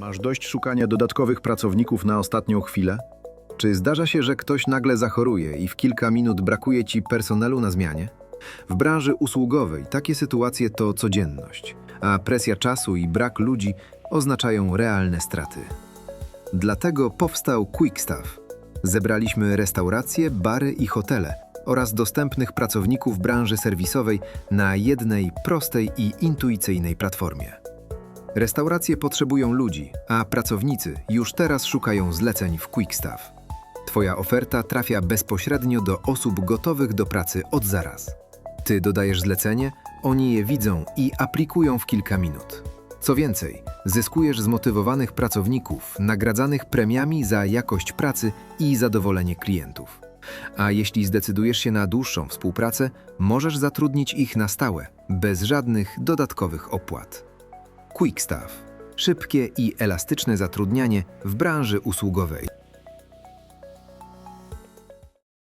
Masz dość szukania dodatkowych pracowników na ostatnią chwilę? Czy zdarza się, że ktoś nagle zachoruje i w kilka minut brakuje ci personelu na zmianie? W branży usługowej takie sytuacje to codzienność, a presja czasu i brak ludzi oznaczają realne straty. Dlatego powstał Quickstaff. Zebraliśmy restauracje, bary i hotele oraz dostępnych pracowników branży serwisowej na jednej prostej i intuicyjnej platformie. Restauracje potrzebują ludzi, a pracownicy już teraz szukają zleceń w Quickstaff. Twoja oferta trafia bezpośrednio do osób gotowych do pracy od zaraz. Ty dodajesz zlecenie, oni je widzą i aplikują w kilka minut. Co więcej, zyskujesz zmotywowanych pracowników, nagradzanych premiami za jakość pracy i zadowolenie klientów. A jeśli zdecydujesz się na dłuższą współpracę, możesz zatrudnić ich na stałe, bez żadnych dodatkowych opłat. Quickstaff. Szybkie i elastyczne zatrudnianie w branży usługowej.